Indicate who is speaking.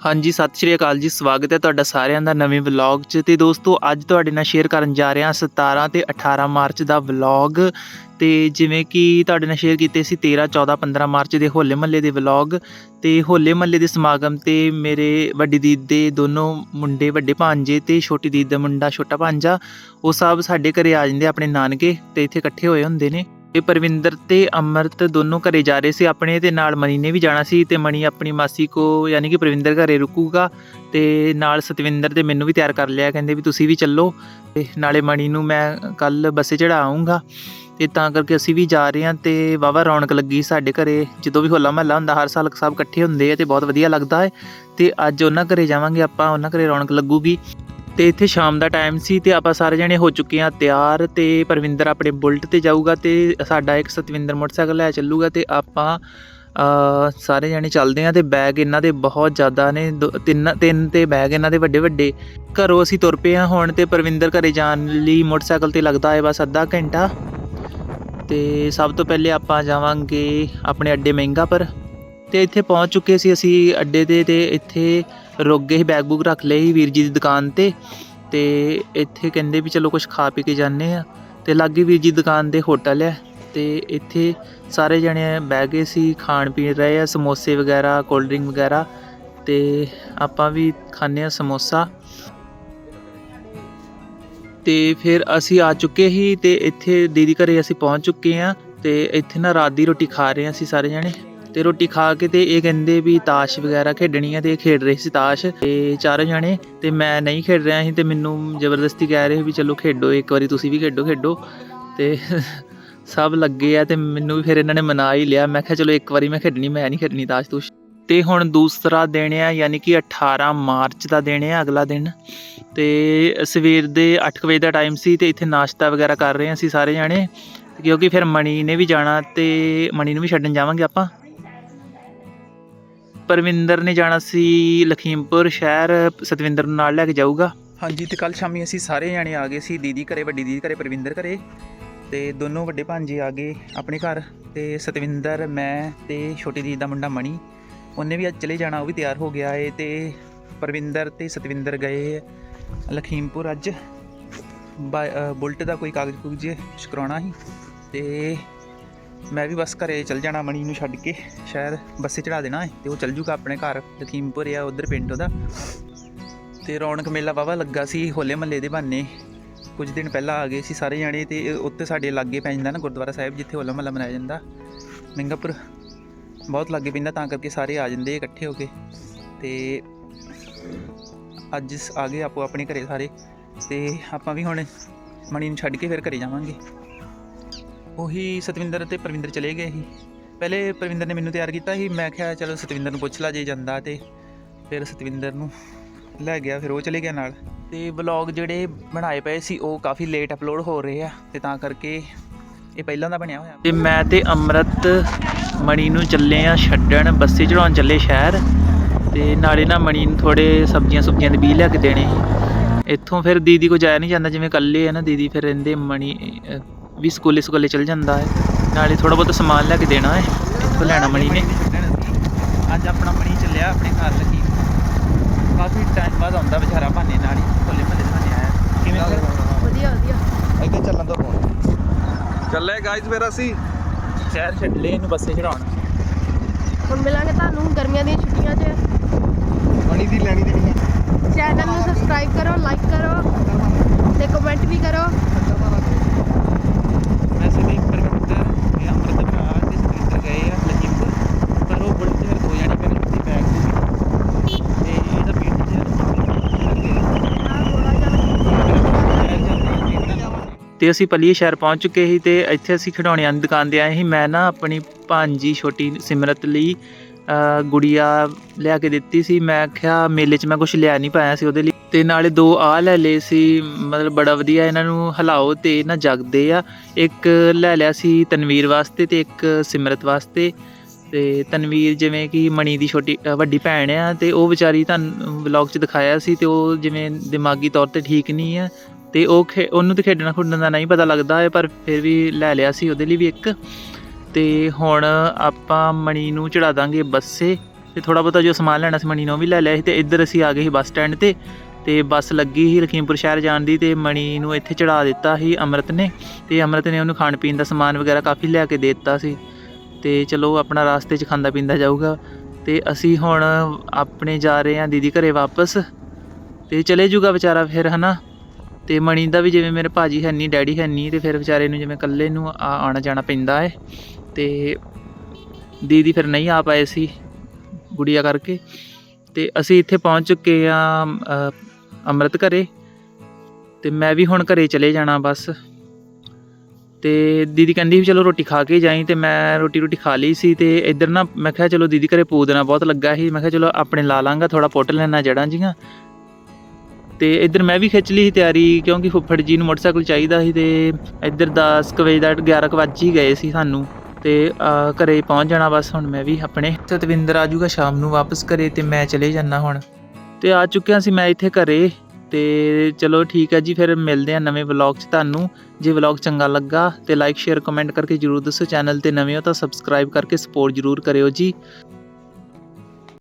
Speaker 1: ਹਾਂਜੀ, ਸਤਿ ਸ਼੍ਰੀ ਅਕਾਲ ਜੀ, ਸਵਾਗਤ ਹੈ ਤੁਹਾਡਾ ਸਾਰਿਆਂ ਦਾ ਨਵੇਂ ਵਲੌਗ 'ਚ ਤੇ ਦੋਸਤੋ, ਅੱਜ ਤੁਹਾਡੇ ਨਾਲ ਸ਼ੇਅਰ ਕਰਨ ਜਾ ਰਿਹਾ ਹਾਂ 17 ਤੇ 18 ਮਾਰਚ ਦਾ ਵਲੌਗ ਤੇ ਜਿਵੇਂ ਕਿ ਤੁਹਾਡੇ ਨਾਲ ਸ਼ੇਅਰ ਕੀਤੇ ਸੀ 13 14 15 ਮਾਰਚ ਦੇ ਹੋਲੇ ਮਹੱਲੇ ਦੇ ਵਲੌਗ ਤੇ ਹੋਲੇ ਮਹੱਲੇ ਦੇ ਸਮਾਗਮ ਤੇ ਮੇਰੇ ਵੱਡੀ ਦੀਦ ਦੇ ਦੋਨੋਂ ਮੁੰਡੇ, ਵੱਡੇ ਭਾਂਜੇ ਤੇ ਛੋਟੀ ਦੀਦ ਦਾ ਮੁੰਡਾ, ਛੋਟਾ ਭਾਂਜਾ ਉਹ ਸਭ ਸਾਡੇ ਘਰੇ ਆ ਜਾਂਦੇ ਆਪਣੇ ਨਾਨਕੇ ਤੇ ਇੱਥੇ ਇਕੱਠੇ ਹੋਏ ਹੁੰਦੇ ਨੇ। ਤੇ ਪਰਵਿੰਦਰ ਤੇ ਅਮਰਤ ਦੋਨੋਂ ਘਰੇ ਜਾ ਰਹੇ ਸੀ। ਆਪਣੇ ਤੇ ਨਾਲ ਮਨੀ ਨੇ ਵੀ ਜਾਣਾ ਸੀ ਤੇ ਮਣੀ ਆਪਣੀ ਮਾਸੀ ਕੋ ਯਾਨੀ ਕਿ ਪਰਵਿੰਦਰ ਘਰੇ ਰੁਕੂਗਾ ਤੇ ਨਾਲ ਸਤਵਿੰਦਰ ਤੇ ਮੈਨੂੰ ਵੀ ਤਿਆਰ ਕਰ ਲਿਆ। ਕਹਿੰਦੇ ਵੀ ਤੁਸੀਂ ਵੀ ਚੱਲੋ ਤੇ ਨਾਲੇ ਮਣੀ ਨੂੰ ਮੈਂ ਕੱਲ ਬੱਸੇ ਚੜਾਉਂਗਾ ਤੇ ਤਾਂ ਕਰਕੇ ਅਸੀਂ ਵੀ ਜਾ ਰਹੇ ਹਾਂ ਤੇ ਵਾਵਾ ਰੌਣਕ ਲੱਗੀ ਸਾਡੇ ਘਰੇ। ਜਦੋਂ ਵੀ ਹੋਲਾ ਮਹੱਲਾ ਹੁੰਦਾ, ਹਰ ਸਾਲ ਸਭ ਇਕੱਠੇ ਹੁੰਦੇ ਆ ਤੇ ਬਹੁਤ ਵਧੀਆ ਲੱਗਦਾ ਹੈ ਤੇ ਅੱਜ ਉਹਨਾਂ ਘਰੇ ਜਾਵਾਂਗੇ ਆਪਾਂ, ਉਹਨਾਂ ਘਰੇ ਰੌਣਕ ਲੱਗੂਗੀ। ਤੇ ਇੱਥੇ ਸ਼ਾਮ ਦਾ ਟਾਈਮ ਸੀ ਤੇ ਆਪਾਂ ਸਾਰੇ ਜਣੇ ਹੋ ਚੁੱਕੇ ਆ ਤਿਆਰ ਤੇ ਪਰਵਿੰਦਰ ਆਪਣੇ ਬੁਲਟ ਤੇ ਜਾਊਗਾ ਤੇ ਸਾਡਾ ਇੱਕ ਸਤਵਿੰਦਰ ਮੋਟਰਸਾਈਕਲ ਲੈ ਚੱਲੂਗਾ ਤੇ ਆਪਾਂ ਸਾਰੇ ਜਣੇ ਚੱਲਦੇ ਆ ਤੇ ਬੈਗ ਇਹਨਾਂ ਦੇ ਬਹੁਤ ਜ਼ਿਆਦਾ ਨੇ, ਦੋ- ਤਿੰਨ ਤਿੰਨ ਤੇ ਬੈਗ ਇਹਨਾਂ ਦੇ ਵੱਡੇ ਵੱਡੇ। ਘਰੋਂ ਅਸੀਂ ਤੁਰ ਪਏ ਆ ਹੁਣ ਤੇ ਪਰਵਿੰਦਰ ਘਰੇ ਜਾਣ ਲਈ ਮੋਟਰਸਾਈਕਲ ਤੇ ਲੱਗਦਾ ਹੈ ਬਸ ਅੱਧਾ ਘੰਟਾ। ਤੇ ਸਭ ਤੋਂ ਪਹਿਲੇ ਆਪਾਂ ਜਾਵਾਂਗੇ ਆਪਣੇ ਅੱਡੇ ਮਹਿੰਗਾ ਪਰ। ਤੇ ਇੱਥੇ ਪਹੁੰਚ ਚੁੱਕੇ ਸੀ ਅਸੀਂ ਅੱਡੇ ਤੇ ਤੇ ਇੱਥੇ ਰੁਕ ਗਏ ਸੀ ਬੈਗ ਬੂਗ ਰੱਖ ਲਏ ਸੀ ਵੀਰ ਜੀ ਦੀ ਦੁਕਾਨ ਤੇ ਤੇ ਇੱਥੇ ਕਹਿੰਦੇ ਵੀ ਚਲੋ ਕੁਝ ਖਾ ਪੀ ਕੇ ਜਾਂਦੇ ਆ ਤੇ ਲਾਗੇ ਵੀਰ ਜੀ ਦੀ ਦੁਕਾਨ ਦੇ ਹੋਟਲ ਹੈ ਤੇ ਇੱਥੇ ਸਾਰੇ ਜਣੇ ਬਹਿ ਗਏ ਸੀ, ਖਾਣ ਪੀਣ ਰਹੇ ਆ, ਸਮੋਸੇ ਵਗੈਰਾ ਕੋਲਡ ਡਰਿੰਕ ਵਗੈਰਾ ਤੇ ਆਪਾਂ ਵੀ ਖਾਂਦੇ ਆ ਸਮੋਸਾ। ਤੇ ਫਿਰ ਅਸੀਂ ਆ ਚੁੱਕੇ ਸੀ ਤੇ ਇੱਥੇ ਦੀਦੀ ਘਰੇ ਅਸੀਂ ਪਹੁੰਚ ਚੁੱਕੇ ਆ ਤੇ ਇੱਥੇ ਨਾ ਰਾਤ ਦੀ ਰੋਟੀ ਖਾ ਰਹੇ ਆ ਅਸੀਂ ਸਾਰੇ ਜਣੇ। ਤੇ ਰੋਟੀ ਖਾ ਕੇ ਤੇ ਇਹ ਕਹਿੰਦੇ ਵੀ ਤਾਸ਼ ਵਗੈਰਾ ਖੇਡਣੀ ਆ ਤੇ ਇਹ ਖੇਡ ਰਹੇ ਸੀ ਤਾਸ਼। ਤੇ ਚਾਰੋਂ ਜਣੇ ਤੇ ਮੈਂ ਨਹੀਂ ਖੇਡ ਰਿਹਾ ਸੀ ਤੇ ਮੈਨੂੰ ਜ਼ਬਰਦਸਤੀ ਕਹਿ ਰਹੇ ਵੀ ਚਲੋ ਖੇਡੋ, ਇੱਕ ਵਾਰੀ ਤੁਸੀਂ ਵੀ ਖੇਡੋ ਖੇਡੋ। ਤੇ ਸਭ ਲੱਗੇ ਆ ਤੇ ਮੈਨੂੰ ਵੀ ਫਿਰ ਇਹਨਾਂ ਨੇ ਮਨਾ ਹੀ ਲਿਆ। ਮੈਂ ਕਿਹਾ ਚਲੋ ਇੱਕ ਵਾਰੀ ਮੈਂ ਖੇਡਣੀ, ਮੈਂ ਨਹੀਂ ਖੇਡਣੀ ਤਾਸ਼ ਤੂਸ਼। ਤੇ ਹੁਣ ਦੂਸਰਾ ਦਿਨ ਆ, ਯਾਨੀ ਕਿ 18 ਮਾਰਚ ਦਾ ਦਿਨ ਆ, ਅਗਲਾ ਦਿਨ। ਤੇ ਸਵੇਰ ਦੇ 8 ਵਜੇ ਦਾ ਟਾਈਮ ਸੀ ਤੇ ਇੱਥੇ ਨਾਸ਼ਤਾ ਵਗੈਰਾ ਕਰ ਰਹੇ ਹਾਂ ਅਸੀਂ ਸਾਰੇ ਜਾਣੇ। ਕਿਉਂਕਿ ਫਿਰ ਮਣੀ ਨੇ ਵੀ ਜਾਣਾ ਤੇ ਮਣੀ ਨੂੰ ਵੀ ਛੱਡਣ ਜਾਵਾਂਗੇ ਆਪਾਂ। ਪਰਵਿੰਦਰ ਨੇ ਜਾਣਾ ਸੀ ਲਖੀਮਪੁਰ ਸ਼ਹਿਰ ਸਤਵਿੰਦਰ ਨੂੰ ਨਾਲ ਲੈ ਕੇ ਜਾਊਗਾ। ਹਾਂਜੀ ਤੇ ਕੱਲ ਸ਼ਾਮੀ ਅਸੀਂ ਸਾਰੇ ਜਾਣੇ ਆ ਗਏ ਸੀ ਦੀਦੀ ਘਰੇ ਵੱਡੀ ਦੀਦੀ ਘਰੇ ਪਰਵਿੰਦਰ ਘਰੇ। ਤੇ ਦੋਨੋਂ ਵੱਡੇ ਭਾਂਜੇ ਆ ਗਏ ਆਪਣੇ ਘਰ। ਤੇ ਸਤਵਿੰਦਰ ਮੈਂ ਤੇ ਛੋਟੀ ਦੀਦੀ ਦਾ ਮੁੰਡਾ ਮਣੀ ਉਹਨੇ ਵੀ ਅੱਜ ਚਲੇ ਜਾਣਾ ਉਹ ਵੀ ਤਿਆਰ ਹੋ ਗਿਆ ਏ। ਤੇ ਪਰਵਿੰਦਰ ਤੇ ਸਤਵਿੰਦਰ ਗਏ ਲਖੀਮਪੁਰ ਅੱਜ। ਬਾ- ਅ, ਬੁਲਟ ਦਾ ਕੋਈ ਕਾਗਜ਼ ਕੁਗਜ਼ ਕੁਛ ਕਰਾਉਣਾ ਸੀ। ਤੇ ਮੈਂ ਵੀ ਬਸ ਘਰੇ ਚਲ ਜਾਣਾ ਮਣੀ ਨੂੰ ਛੱਡ ਕੇ। ਸ਼ਾਇਦ ਬੱਸੇ ਚੜਾ ਦੇਣਾ ਹੈ ਤੇ ਉਹ ਚਲ ਜੂਗਾ ਆਪਣੇ ਘਰ, ਲਖੀਮਪੁਰ ਆ ਉਧਰ ਪਿੰਡ ਉਹਦਾ। ਤੇ ਰੌਣਕ ਮੇਲਾ ਵਾਵਾ ਲੱਗਾ ਸੀ, ਹੋਲੇ ਮਹੱਲੇ ਦੇ ਬਹਾਨੇ। ਕੁਝ ਦਿਨ ਪਹਿਲਾਂ ਆ ਗਏ ਸੀ ਸਾਰੇ ਜਾਣੇ, ਤੇ ਇਹ ਉੱਥੇ ਸਾਡੇ ਲਾਗੇ ਪੈ ਜਾਂਦਾ ਨਾ ਗੁਰਦੁਆਰਾ ਸਾਹਿਬ, ਜਿੱਥੇ ਹੋਲਾ ਮਹੱਲਾ ਮਨਾਇਆ ਜਾਂਦਾ। ਮਿੰਗਾਪੁਰ ਬਹੁਤ ਲਾਗੇ ਪੈਂਦਾ, ਤਾਂ ਕਰਕੇ ਸਾਰੇ ਆ ਜਾਂਦੇ ਇਕੱਠੇ ਹੋ ਕੇ। ਤੇ ਅੱਜ ਆ ਗਏ ਆਪੋ ਆਪਣੇ ਘਰੇ ਸਾਰੇ। ਤੇ ਆਪਾਂ ਵੀ ਹੁਣ ਮਣੀ ਨੂੰ ਛੱਡ ਕੇ ਫਿਰ ਘਰੇ ਜਾਵਾਂਗੇ। ਉਹੀ ਸਤਵਿੰਦਰ ਤੇ ਪ੍ਰਵਿੰਦਰ ਚਲੇ ਗਏ ਸੀ। ਪਹਿਲੇ ਪ੍ਰਵਿੰਦਰ ਨੇ ਮੈਨੂੰ ਤਿਆਰ ਕੀਤਾ ਸੀ। ਮੈਂ ਕਿਹਾ, ਚਲੋ ਸਤਵਿੰਦਰ ਨੂੰ ਪੁੱਛ ਲਾ ਜੇ ਜਾਂਦਾ ਤੇ। ਫਿਰ ਸਤਵਿੰਦਰ ਨੂੰ ਲੈ ਗਿਆ, ਫਿਰ ਉਹ ਚਲੇ ਗਿਆ ਨਾਲ। ਤੇ ਵਲੌਗ ਜਿਹੜੇ ਬਣਾਏ ਪਏ ਸੀ, ਉਹ ਕਾਫੀ ਲੇਟ ਅਪਲੋਡ ਹੋ ਰਹੇ ਆ ਤੇ ਤਾਂ ਕਰਕੇ ਇਹ ਪਹਿਲਾਂ ਦਾ ਬਣਿਆ ਹੋਇਆ। ਤੇ ਮੈਂ ਤੇ ਅਮਰਤ ਮਣੀ ਨੂੰ ਚੱਲੇ ਆ ਛੱਡਣ, ਬੱਸੇ ਚੜਾਉਣ ਚੱਲੇ ਸ਼ਹਿਰ। ਤੇ ਨਾਲੇ ਨਾ ਮਣੀ ਨੂੰ ਥੋੜੇ ਸਬਜ਼ੀਆਂ ਸੁਬਜ਼ੀਆਂ ਦੇ ਬੀਜ ਲਿਆ ਕੇ ਦੇਣੇ ਸੀ। ਇੱਥੋਂ ਫਿਰ ਦੀਦੀ ਕੋ ਜਾਇਆ ਨਹੀਂ ਜਾਂਦਾ, ਜਿਵੇਂ ਇਕੱਲੇ ਆ ਨਾ ਦੀਦੀ, ਫਿਰ ਰਹਿੰਦੇ ਮਣੀ ਵੀ ਸਕੂਲੇ ਸਕੂਲੇ ਚਲ ਜਾਂਦਾ ਹੈ। ਨਾਲੇ ਥੋੜਾ ਬਹੁਤ ਸਮਾਨ ਲੈ ਕੇ ਦੇਣਾ ਹੈ। ਇੱਥੋਂ ਲੈਣਾ ਮਣੀ ਨੇ। ਅੱਜ ਆਪਣਾ ਮਣੀ ਚੱਲਿਆ ਆਪਣੇ ਘਰ ਲੱਗੀ। ਕਾਫੀ ਟਾਈਮ ਬਾਅਦ ਆਉਂਦਾ ਵਿਚਾਰਾ ਭਾਨੇ ਨਾਲ ਹੀ। ਭੋਲੇ ਭਲੇ ਭਾਨੇ ਆਇਆ। ਕਿਵੇਂ?
Speaker 2: ਵਧੀਆ ਵਧੀਆ।
Speaker 3: ਇੱਥੇ ਚੱਲਣ ਤੋਂ ਫੋਨ ਚੱਲੇ ਗਾਇਜ਼ ਫਿਰ ਅਸੀਂ।
Speaker 1: ਸ਼ਹਿਰ ਛੱਡ ਲਏ ਇਹਨੂੰ ਬੱਸੇ ਚੜਾਉਣ।
Speaker 2: ਹੁਣ ਮਿਲਾਂਗੇ ਤੁਹਾਨੂੰ ਗਰਮੀਆਂ ਦੀਆਂ ਛੁੱਟੀਆਂ 'ਚ।
Speaker 3: ਮਣੀ ਦੀ ਲੈਣੀ ਦੇਣੀ ਹੈ
Speaker 2: ਚੈਨਲ ਨੂੰ ਸਬਸਕ੍ਰਾਈਬ ਕਰੋ ਲਾਈਕ ਕਰੋ ਤੇ ਕਮੈਂਟ ਵੀ ਕਰੋ
Speaker 1: ਵੈਸੇ ਵੀ ਪਰਵਿੰਦਰ ਇਹ ਅਮਰਤ ਭਰਾ ਤੇ ਸਤਿੰਦਰ ਗਏ ਆ ਲਖੀਮਪੁਰ ਪਰ ਉਹ ਬੁਲਟ ਤੇ ਹੋ ਜਾਣੀ ਮੇਰੇ ਤੇ ਬੈਗ ਤੇ ਤੇ ਇਹਦਾ ਪਿੰਡ ਚ ਲੱਗੇ
Speaker 2: ਆਹ ਥੋੜਾ ਜਿਹਾ
Speaker 1: ਤੇ ਅਸੀਂ ਪੱਲੀਏ ਸ਼ਹਿਰ ਪਹੁੰਚ ਚੁੱਕੇ ਸੀ ਤੇ ਇੱਥੇ ਅਸੀਂ ਖਿਡੌਣਿਆਂ ਦੀ ਦੁਕਾਨ ਤੇ ਆਏ ਸੀ। ਮੈਂ ਨਾ ਆਪਣੀ ਭਾਂਜੀ ਛੋਟੀ ਸਿਮਰਤ ਲਈ ਗੁੜੀਆ ਲਿਆ ਕੇ ਦਿੱਤੀ ਸੀ। ਮੈਂ ਕਿਹਾ ਮੇਲੇ 'ਚ ਮੈਂ ਕੁਝ ਲਿਆ ਨਹੀਂ ਪਾਇਆ ਸੀ ਉਹਦੇ ਲਈ। ਤੇ ਨਾਲੇ ਦੋ ਆ ਲੈ ਲਏ ਸੀ, ਮਤਲਬ ਬੜਾ ਵਧੀਆ ਇਹਨਾਂ ਨੂੰ ਹਿਲਾਓ ਤੇ ਨਾ ਜਗਦੇ ਆ। ਇੱਕ ਲੈ ਲਿਆ ਸੀ ਤਨਵੀਰ ਵਾਸਤੇ ਤੇ ਇੱਕ ਸਿਮਰਤ ਵਾਸਤੇ। ਤੇ ਤਨਵੀਰ ਜਿਵੇਂ ਕਿ ਮਣੀ ਦੀ ਛੋਟੀ ਵੱਡੀ ਭੈਣ ਆ ਤੇ ਉਹ ਵਿਚਾਰੀ ਤੁਹਾਨੂੰ ਵਲੌਗ 'ਚ ਦਿਖਾਇਆ ਸੀ ਤੇ ਉਹ ਜਿਵੇਂ ਦਿਮਾਗੀ ਤੌਰ ਤੇ ਠੀਕ ਨਹੀਂ ਆ। ਤੇ ਉਹ ਖੇ- ਉਹਨੂੰ ਤੇ ਖੇਡਣਾ ਖੁੱਡਣ ਦਾ ਨਹੀਂ ਪਤਾ ਲੱਗਦਾ ਹੈ, ਪਰ ਫਿਰ ਵੀ ਲੈ ਲਿਆ ਸੀ ਉਹਦੇ ਲਈ ਵੀ ਇੱਕ। ਤੇ ਹੁਣ ਆਪਾਂ ਮਣੀ ਨੂੰ ਚੜਾ ਦਾਂਗੇ ਬੱਸੇ। ਤੇ ਥੋੜਾ ਬਹੁਤਾ ਜੋ ਸਮਾਨ ਲੈਣਾ ਸੀ ਮਣੀ ਨੂੰ ਉਹ ਵੀ ਲੈ ਲਿਆ ਸੀ ਤੇ ਇੱਧਰ ਅਸੀਂ ਆ ਗਏ ਸੀ ਬੱਸ ਸਟੈਂਡ ਤੇ। ਤੇ ਬੱਸ ਲੱਗੀ ਸੀ ਲਖੀਮਪੁਰ ਸ਼ਹਿਰ ਜਾਣ ਦੀ ਤੇ ਮਣੀ ਨੂੰ ਇੱਥੇ ਚੜਾ ਦਿੱਤਾ ਸੀ ਅਮਰਤ ਨੇ। ਤੇ ਅਮਰਤ ਨੇ ਉਹਨੂੰ ਖਾਣ ਪੀਣ ਦਾ ਸਮਾਨ ਵਗੈਰਾ ਕਾਫੀ ਲਿਆ ਕੇ ਦੇ ਦਿੱਤਾ ਸੀ। ਤੇ ਚਲੋ ਆਪਣਾ ਰਾਸਤੇ 'ਚ ਖਾਂਦਾ ਪੀਂਦਾ ਜਾਊਗਾ। ਤੇ ਅਸੀਂ ਹੁਣ ਆਪਣੇ ਜਾ ਰਹੇ ਹਾਂ ਦੀਦੀ ਘਰੇ ਵਾਪਸ। ਤੇ ਚਲੇ ਜੂਗਾ ਵਿਚਾਰਾ ਫਿਰ, ਹਨਾ? ਅਤੇ ਮਣੀ ਦਾ ਵੀ ਜਿਵੇਂ ਮੇਰੇ ਭਾਜੀ ਹੈ ਨਹੀਂ, ਡੈਡੀ ਹੈ ਨਹੀਂ, ਤੇ ਫਿਰ ਵਿਚਾਰੇ ਨੂੰ ਜਿਵੇਂ ਇਕੱਲੇ ਨੂੰ ਆ- ਆਉਣਾ ਜਾਣਾ ਪੈਂਦਾ ਹੈ। ਅਤੇ ਦੀਦੀ ਫਿਰ ਨਹੀਂ ਆ ਪਾਏ ਸੀ ਗੁੜੀਆ ਕਰਕੇ। ਤੇ ਅਸੀਂ ਇੱਥੇ ਪਹੁੰਚ ਚੁੱਕੇ ਆ ਅੰਮ੍ਰਿਤ ਘਰੇ। ਤੇ ਮੈਂ ਵੀ ਹੁਣ ਘਰੇ ਚਲੇ ਜਾਣਾ ਬਸ। ਤੇ ਦੀਦੀ ਕਹਿੰਦੀ ਵੀ ਚਲੋ ਰੋਟੀ ਖਾ ਕੇ ਜਾਈ, ਤੇ ਮੈਂ ਰੋਟੀ ਰੋਟੀ ਖਾ ਲਈ ਸੀ। ਤੇ ਇੱਧਰ ਨਾ ਮੈਂ ਕਿਹਾ ਚਲੋ ਦੀਦੀ ਘਰੇ ਪੂਦਣਾ ਬਹੁਤ ਲੱਗਾ ਸੀ। ਮੈਂ ਕਿਹਾ ਚਲੋ ਆਪਣੇ ਲਾ ਲਾਂਗਾ ਥੋੜਾ ਪੁੱਟ ਲੈਣਾ ਜੜਾਂ ਜੀਆਂ। ਤੇ ਇੱਧਰ ਮੈਂ ਵੀ ਖਿੱਚ ਲਈ ਸੀ ਤਿਆਰੀ ਕਿਉਂਕਿ ਫੁੱਫੜ ਜੀ ਨੂੰ ਮੋਟਰਸਾਈਕਲ ਚਾਹੀਦਾ ਸੀ ਤੇ ਇੱਧਰ 10 ਕੁ ਵਜੇ ਦਾ 11 ਕੁ ਵੱਜ ਹੀ ਗਏ ਸੀ ਸਾਨੂੰ ਤੇ ਅਹ, ਘਰੇ ਪਹੁੰਚ ਜਾਣਾ ਬਸ ਹੁਣ ਮੈਂ ਵੀ ਆਪਣੇ। ਸਤਵਿੰਦਰ ਆ ਜਾਊਗਾ ਸ਼ਾਮ ਨੂੰ ਵਾਪਸ ਘਰੇ ਤੇ ਮੈਂ ਚਲੇ ਜਾਣਾ ਹੁਣ। ਤੇ ਆ ਚੁੱਕਿਆ ਸੀ ਮੈਂ ਇੱਥੇ ਘਰੇ ਤੇ ਚਲੋ ਠੀਕ ਹੈ ਜੀ ਫਿਰ ਮਿਲਦੇ ਆ ਨਵੇਂ ਵਲੌਗ 'ਚ ਤੁਹਾਨੂੰ। ਜੇ ਵਲੌਗ ਚੰਗਾ ਲੱਗਾ ਤੇ ਲਾਈਕ ਸ਼ੇਅਰ ਕਮੈਂਟ ਕਰਕੇ ਜਰੂਰ ਦੱਸੋ ਚੈਨਲ ਤੇ ਨਵੇਂ ਹੋ ਤਾਂ ਸਬਸਕ੍ਰਾਈਬ ਕਰਕੇ ਸਪੋਰਟ ਜਰੂਰ ਕਰਿਓ ਜੀ।